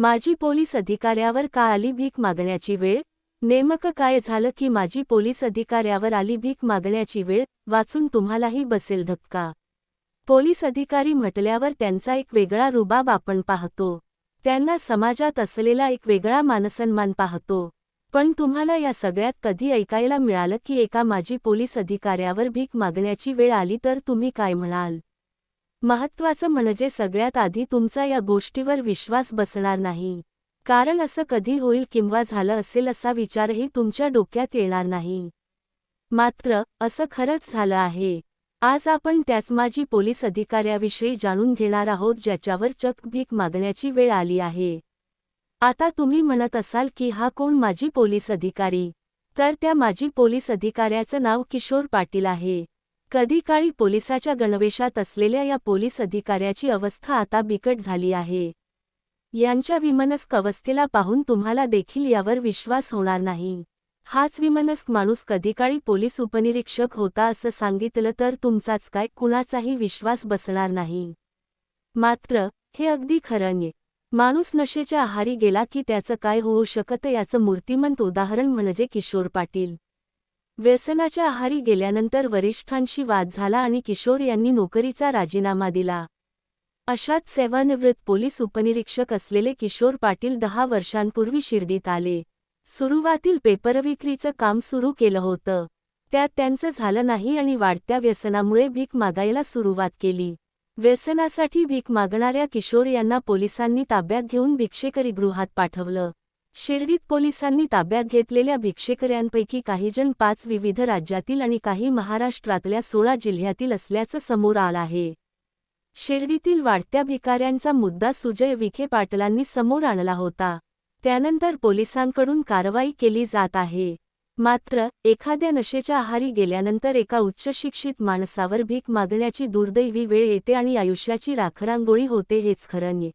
माझी पोलीस अधिकाऱ्यावर का आली भीक मागण्याची वेळ? नेमकं काय झालं की माझी पोलीस अधिकाऱ्यावर आली भीक मागण्याची वेळ? वाचून तुम्हालाही बसेल धक्का. पोलीस अधिकारी म्हटल्यावर त्यांचा एक वेगळा रुबाब आपण पाहतो. त्यांना समाजात असलेला एक वेगळा मानसन्मान पाहतो. पण तुम्हाला या सगळ्यात कधी ऐकायला मिळालं की एका माजी पोलीस अधिकाऱ्यावर भीक मागण्याची वेळ आली तर तुम्ही काय म्हणाल? महत्त्वाचं म्हणजे सगळ्यात आधी तुमचा या गोष्टीवर विश्वास बसणार नाही. कारण असं कधी होईल किंवा झालं असेल असा विचारही तुमच्या डोक्यात येणार नाही. मात्र असं खरंच झालं आहे. आज आपण त्याच माजी पोलीस अधिकाऱ्याविषयी जाणून घेणार आहोत ज्याच्यावर चक भीक मागण्याची वेळ आली आहे. आता तुम्ही म्हणत असाल की हा कोण माजी पोलीस अधिकारी? तर त्या माजी पोलीस अधिकाऱ्याचं नाव किशोर पाटील आहे. कधी काळी पोलिसाच्या गणवेशात असलेल्या या पोलीस अधिकाऱ्याची अवस्था आता बिकट झाली आहे. यांच्या विमनस्क अवस्थेला पाहून तुम्हाला देखील यावर विश्वास होणार नाही. हाच विमनस्क माणूस कधीकाळी पोलीस उपनिरीक्षक होता असं सांगितलं तर तुमचाच काय कुणाचाही विश्वास बसणार नाही. मात्र हे अगदी खरंय माणूस नशेच्या आहारी गेला की त्याचं काय होऊ शकतं याचं मूर्तिमंत उदाहरण म्हणजे किशोर पाटील. व्यसनाच्या आहारी गेल्यानंतर वरिष्ठांशी वाद झाला आणि किशोर यांनी नोकरीचा राजीनामा दिला. अशात सेवानिवृत्त पोलीस उपनिरीक्षक असलेले किशोर पाटील दहा वर्षांपूर्वी शिर्डीत आले. सुरुवातील पेपरविक्रीचं काम सुरू केलं होतं. त्यात त्यांचं झालं नाही आणि वाढत्या व्यसनामुळे भीक मागायला सुरुवात केली. व्यसनासाठी भीक मागणाऱ्या किशोर यांना पोलिसांनी ताब्यात घेऊन भिक्षेकरी गृहात पाठवलं. शिर्डीत पोलिसांनी ताब्यात घेतलेल्या भिक्षेकऱ्यांपैकी काहीजण पाच विविध राज्यातील आणि काही महाराष्ट्रातल्या सोळा जिल्ह्यातील असल्याचं समोर आलं आहे. शिर्डीतील वाढत्या भिकाऱ्यांचा मुद्दा सुजय विखे पाटलांनी समोर आणला होता. त्यानंतर पोलिसांकडून कारवाई केली जात आहे. मात्र एखाद्या नशेच्या आहारी गेल्यानंतर एका उच्चशिक्षित माणसावर भीक मागण्याची दुर्दैवी वेळ येते आणि आयुष्याची राखरांगोळी होते हेच खरंय